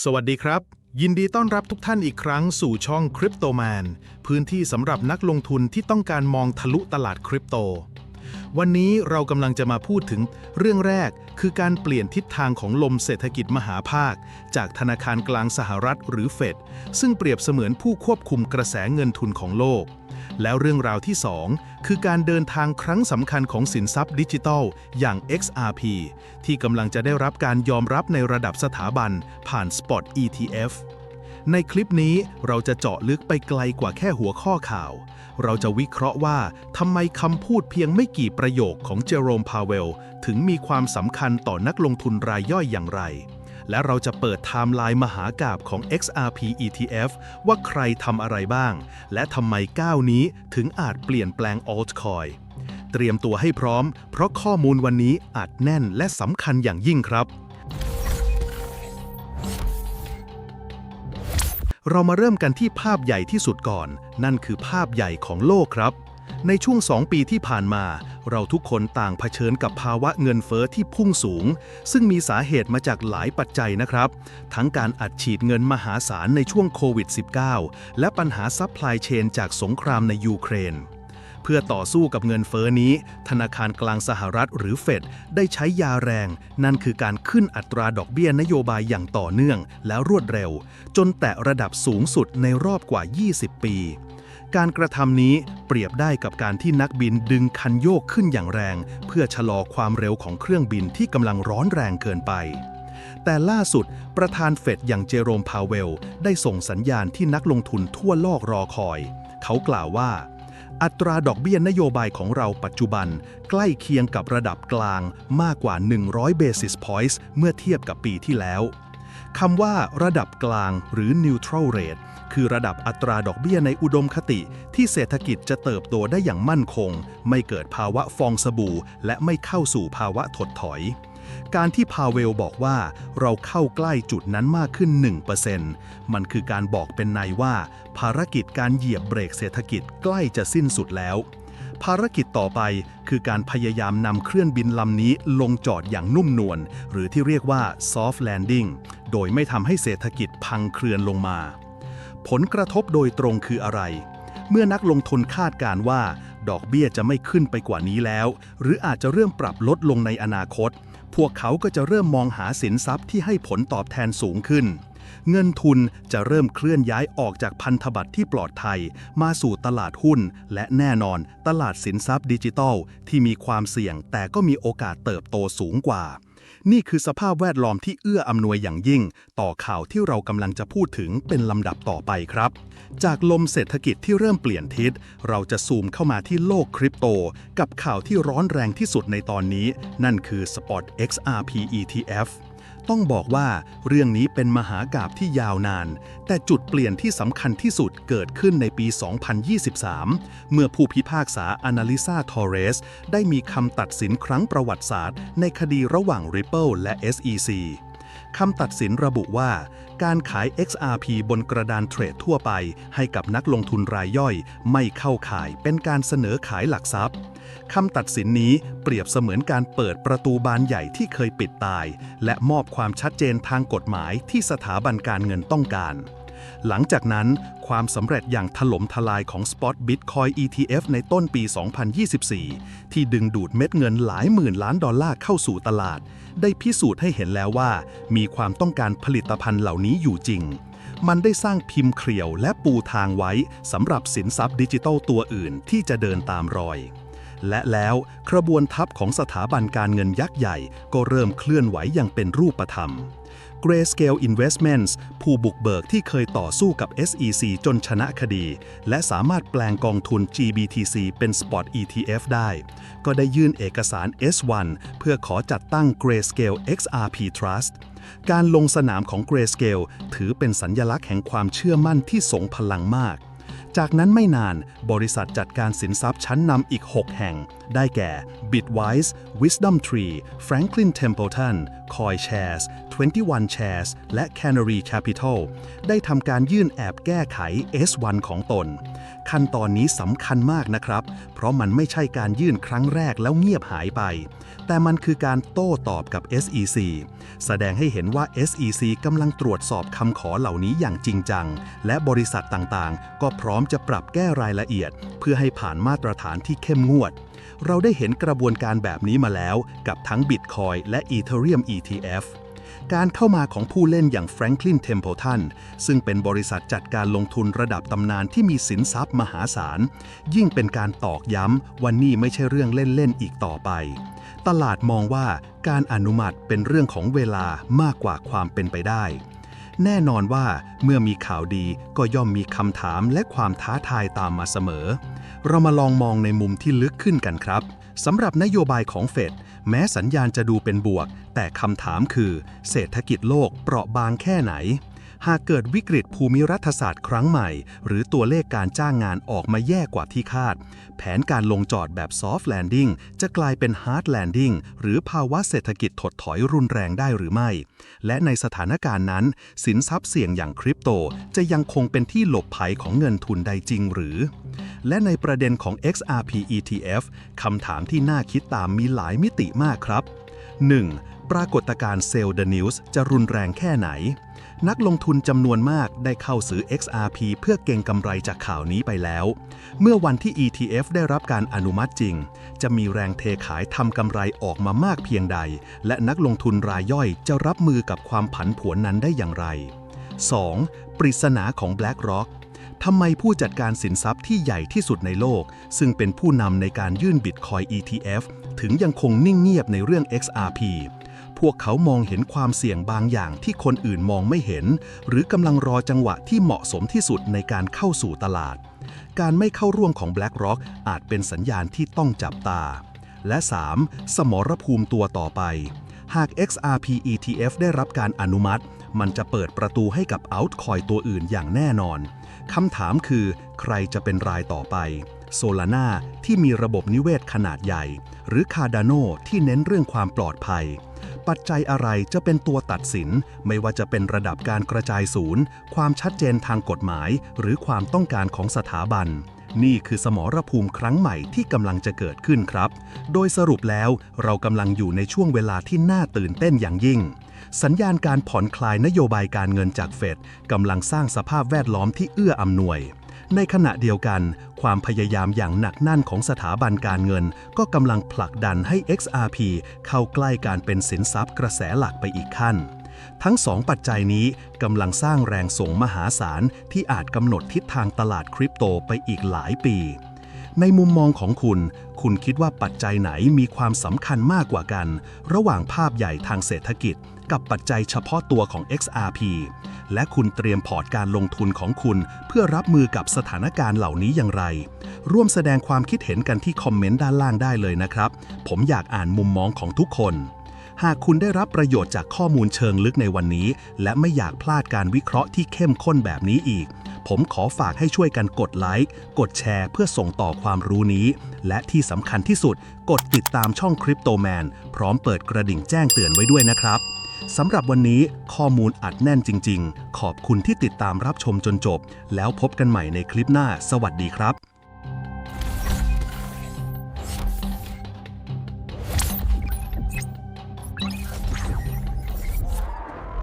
สวัสดีครับ ยินดีต้อนรับทุกท่านอีกครั้งสู่ช่อง Crypto Man พื้นที่สำหรับนักลงทุนที่ต้องการมองทะลุตลาดคริปโต วันนี้เรากำลังจะมาพูดถึงเรื่องแรกคือการเปลี่ยนทิศทางของลมเศรษฐกิจมหาภาค จากธนาคารกลางสหรัฐหรือเฟดซึ่งเปรียบเสมือนผู้ควบคุมกระแสเงินทุนของโลก แล้วเรื่องราวที่ 2 คือการเดินทางครั้งสำคัญของสินทรัพย์ดิจิทัล อย่าง XRP ที่กำลังจะได้รับการยอมรับในระดับสถาบัน ผ่าน Spot ETF ในคลิปนี้เราจะเจาะลึกไปไกลกว่าแค่หัวข้อข่าว เราจะวิเคราะห์ว่าทำไมคำพูดเพียงไม่กี่ประโยคของเจอโรมพาเวล ถึงมีความสำคัญต่อนักลงทุนรายย่อยอย่างไร และเราจะเปิดไทม์ไลน์มหากาบของ XRP ETF ว่าใครทำอะไรบ้าง และทำไมก้าวนี้ถึงอาจเปลี่ยนแปลง altcoin เตรียมตัวให้พร้อม เพราะข้อมูลวันนี้อาจแน่นและสำคัญอย่างยิ่งครับ เรามาเริ่มกันที่ภาพใหญ่ที่สุดก่อน นั่นคือภาพใหญ่ของโลกครับ ในช่วง2ปีที่ผ่านมา เราทุกคนต่างเผชิญกับภาวะเงินเฟอ้อที่พุ่งสูง ซึ่งมีสาเหตุมาจากหลายปัจจัยนะครับ ทั้งการอัดฉีดเงินมหาศาลในช่วงโควิด -19 และปัญหาซัพพลายเชนจากสงครามในยูเครน เพื่อต่อสู้กับเงินเฟ้อนี้ ธนาคารกลางสหรัฐหรือเฟดได้ใช้ยาแรง นั่นคือการขึ้นอัตราดอกเบี้ยนโยบายอย่างต่อเนื่อง และรวดเร็ว จนแตะระดับสูงสุดในรอบกว่า 20 ปี การกระทำนี้เปรียบได้กับการที่นักบินดึงคันโยกขึ้นอย่างแรง เพื่อชะลอความเร็วของเครื่องบินที่กำลังร้อนแรงเกินไป แต่ล่าสุด ประธานเฟดอย่างเจโรมพาเวล ได้ส่งสัญญาณที่นักลงทุนทั่วโลกรอคอย เขากล่าวว่า อัตราดอกเบี้ยนโยบายของเราปัจจุบัน ใกล้เคียงกับระดับกลางมากกว่า 100 basis points เมื่อเทียบกับปีที่แล้วคำว่าระดับกลางหรือ neutral rate คือระดับอัตราดอกเบี้ยในอุดมคติ ที่เศรษฐกิจจะเติบโตได้อย่างมั่นคง ไม่เกิดภาวะฟองสบู่ และไม่เข้าสู่ภาวะถดถอย การที่พาเวลบอกว่าเราเข้าใกล้จุดนั้นมากขึ้น 1%มันคือการบอกเป็นในว่า ภารกิจการเหยียบเบรกเศรษฐกิจใกล้จะสิ้นสุดแล้วภารกิจต่อไปคือการพยายามนำเครื่องบินลำนี้ลงจอดอย่างนุ่มนวลหรือที่เรียกว่า soft landing โดยไม่ทำให้เศรษฐกิจพังเครือนลงมา ผลกระทบโดยตรงคืออะไร เมื่อนักลงทุนคาดการว่า ดอกเบี้ยจะไม่ขึ้นไปกว่านี้แล้ว หรืออาจจะเริ่มปรับลดลงในอนาคต พวกเขาก็จะเริ่มมองหาสินทรัพย์ที่ให้ผลตอบแทนสูงขึ้น เงินทุนจะเริ่มเคลื่อนย้ายออกจากพันธบัตรที่ปลอดภัย มาสู่ตลาดหุ้น และแน่นอน ตลาดสินทรัพย์ดิจิทัลที่มีความเสี่ยงแต่ก็มีโอกาสเติบโตสูงกว่า นี่คือสภาพแวดล้อมที่เอื้ออำนวยอย่างยิ่ง ต่อข่าวที่เรากำลังจะพูดถึงเป็นลำดับต่อไปครับ จากลมเศรษฐกิจที่เริ่มเปลี่ยนทิศ เราจะซูมเข้ามาที่โลกคริปโต กับข่าวที่ร้อนแรงที่สุดในตอนนี้ นั่นคือ Spot XRP ETF ต้องบอกว่าเรื่องนี้เป็นมหากาบที่ยาวนาน แต่จุดเปลี่ยนที่สำคัญที่สุดเกิดขึ้นในปี 2023 เมื่อผู้พิพากษาอนาลิซาทอเรส ได้มีคำตัดสินครั้งประวัติศาสตร์ ในคดีระหว่าง Ripple และ SEC คำตัดสินระบุว่า การขาย XRP บนกระดานเทรดทั่วไป ให้กับนักลงทุนรายย่อย ไม่เข้าข่ายเป็นการเสนอขายหลักทรัพย์ คำตัดสินนี้เปรียบเสมือนการเปิดประตูบานใหญ่ที่เคยปิดตาย และมอบความชัดเจนทางกฎหมายที่สถาบันการเงินต้องการ หลังจากนั้น ความสำเร็จอย่างถล่มทลายของ Spot Bitcoin ETF ในต้นปี 2024 ที่ดึงดูดเม็ดเงินหลายหมื่นล้านดอลลาร์เข้าสู่ตลาด ได้พิสูจน์ให้เห็นแล้วว่า มีความต้องการผลิตภัณฑ์เหล่านี้อยู่จริงมันได้สร้างพิมพ์เครียวและปูทางไว้สำหรับสินทรัพย์ดิจิทัลตัวอื่นที่จะเดินตามรอย และแล้วกระบวนทัพของสถาบันการเงินยักษ์ใหญ่ ก็เริ่มเคลื่อนไหวอย่างเป็นรูปธรรม Grayscale Investments ผู้บุกเบิกที่เคยต่อสู้กับ SEC จนชนะคดี และสามารถแปลงกองทุน GBTC เป็น Spot ETF ได้ ก็ได้ยื่นเอกสาร S1 เพื่อขอจัดตั้ง Grayscale XRP Trust การลงสนามของ Grayscale ถือเป็นสัญญลักษณ์แห่งความเชื่อมั่นที่ทรงพลังมาก จากนั้นไม่นานบริษัทจัดการสินทรัพย์ชั้นนำอีก 6 แห่ง ได้แก่ Bitwise Wisdom Tree Franklin Templeton CoinShares 21 Shares และ Canary Capital ได้ทำการยื่นแอบแก้ไข S1 ของตน ขั้นตอนนี้สำคัญมากนะครับ เพราะมันไม่ใช่การยื่นครั้งแรกแล้วเงียบหายไป แต่มันคือการโต้ตอบกับ SEC แสดงให้เห็นว่า SEC กำลังตรวจสอบคำขอเหล่านี้อย่างจริงจัง และบริษัทต่างๆ ก็พร้อมจะปรับแก้รายละเอียด เพื่อให้ผ่านมาตรฐานที่เข้มงวด เราได้เห็นกระบวนการแบบนี้มาแล้วกับทั้ง Bitcoin และ Ethereum ETF การเข้ามาของผู้เล่นอย่าง Franklin Templeton ซึ่งเป็นบริษัทจัดการลงทุนระดับตำนานที่มีสินทรัพย์มหาศาล ยิ่งเป็นการตอกย้ำว่านี่ไม่ใช่เรื่องเล่น ๆ อีกต่อไป ตลาดมองว่าการอนุมัติเป็นเรื่องของเวลามากกว่าความเป็นไปได้ แน่นอนว่าเมื่อมีข่าวดีก็ย่อมมีคำถามและความท้าทายตามมาเสมอ เรามาลองมองในมุมที่ลึกขึ้นกันครับสำหรับนโยบายของเฟดแม้สัญญาณจะดูเป็นบวก แต่คำถามคือ เศรษฐกิจโลกเปราะบางแค่ไหน หากเกิดวิกฤตภูมิรัฐศาสตร์ครั้งใหม่ หรือตัวเลขการจ้างงานออกมาแย่กว่าที่คาด แผนการลงจอดแบบ soft landing จะกลายเป็น hard landing หรือภาวะเศรษฐกิจถดถอยรุนแรงได้หรือไม่ และในสถานการณ์นั้น สินทรัพย์เสี่ยงอย่างคริปโต จะยังคงเป็นที่หลบภัยของเงินทุนใดจริงหรือ และในประเด็นของ XRP ETF คำถามที่น่าคิดตามมีหลายมิติมากครับ 1. ปรากฏการณ์เซลล์ The News จะรุนแรงแค่ไหน นักลงทุนจำนวนมากได้เข้าซื้อ XRP เพื่อเก็งกำไรจากข่าวนี้ไปแล้ว เมื่อวันที่ ETF ได้รับการอนุมัติจริง จะมีแรงเทขายทำกำไรออกมามากเพียงใด และนักลงทุนรายย่อยจะรับมือกับความผันผวนนั้นได้อย่างไร 2. ปริศนาของ BlackRock ทำไมผู้จัดการสินทรัพย์ที่ใหญ่ที่สุดในโลก ซึ่งเป็นผู้นำในการยื่น Bitcoin ETF ถึงยังคงนิ่งเงียบในเรื่อง XRP พวกเขามองเห็นความเสี่ยงบางอย่างที่คนอื่นมองไม่เห็น หรือกำลังรอจังหวะที่เหมาะสมที่สุดในการเข้าสู่ตลาด การไม่เข้าร่วมของ BlackRock อาจเป็นสัญญาณที่ต้องจับตา และ 3. สมรภูมิตัวต่อไป หาก XRP ETF ได้รับการอนุมัติ มันจะเปิดประตูให้กับ Altcoin ตัวอื่นอย่างแน่นอน คำถามคือใครจะเป็นรายต่อไป โซลาน่าที่มีระบบนิเวศขนาดใหญ่ หรือคาดาโนที่เน้นเรื่องความปลอดภัย ปัจจัยอะไรจะเป็นตัวตัดสิน ไม่ว่าจะเป็นระดับการกระจายศูนย์ ความชัดเจนทางกฎหมาย หรือความต้องการของสถาบัน นี่คือสมรภูมิครั้งใหม่ที่กำลังจะเกิดขึ้นครับ โดยสรุปแล้วเรากำลังอยู่ในช่วงเวลาที่น่าตื่นเต้นอย่างยิ่ง สัญญาณการผ่อนคลายนโยบายการเงินจากเฟดกำลังสร้างสภาพแวดล้อมที่เอื้ออำนวย ในขณะเดียวกัน ความพยายามอย่างหนักแน่นของสถาบันการเงิน ก็กำลังผลักดันให้ XRP เข้าใกล้การเป็นสินทรัพย์กระแสหลักไปอีกขั้น ทั้งสองปัจจัยนี้กำลังสร้างแรงส่งมหาศาลที่อาจกำหนดทิศทางตลาดคริปโตไปอีกหลายปี ในมุมมองของคุณ คุณคิดว่าปัจจัยไหนมีความสำคัญมากกว่ากัน ระหว่างภาพใหญ่ทางเศรษฐกิจ กับปัจจัยเฉพาะตัวของ XRP และคุณเตรียมพอร์ตการลงทุนของคุณ เพื่อรับมือกับสถานการณ์เหล่านี้อย่างไร ร่วมแสดงความคิดเห็นกันที่คอมเมนต์ด้านล่างได้เลยนะครับ ผมอยากอ่านมุมมองของทุกคน หากคุณได้รับประโยชน์จากข้อมูลเชิงลึกในวันนี้ และไม่อยากพลาดการวิเคราะห์ที่เข้มข้นแบบนี้อีก ผมขอฝากให้ช่วยกันกดไลค์ กดแชร์เพื่อส่งต่อความรู้นี้ และที่สำคัญที่สุด กดติดตามช่องคริปโตแมนพร้อมเปิดกระดิ่งแจ้งเตือนไว้ด้วยนะครับสำหรับวันนี้ข้อมูลอัดแน่นจริง ๆ ขอบคุณที่ติดตามรับชมจนจบ แล้วพบกันใหม่ในคลิปหน้า สวัสดีครับ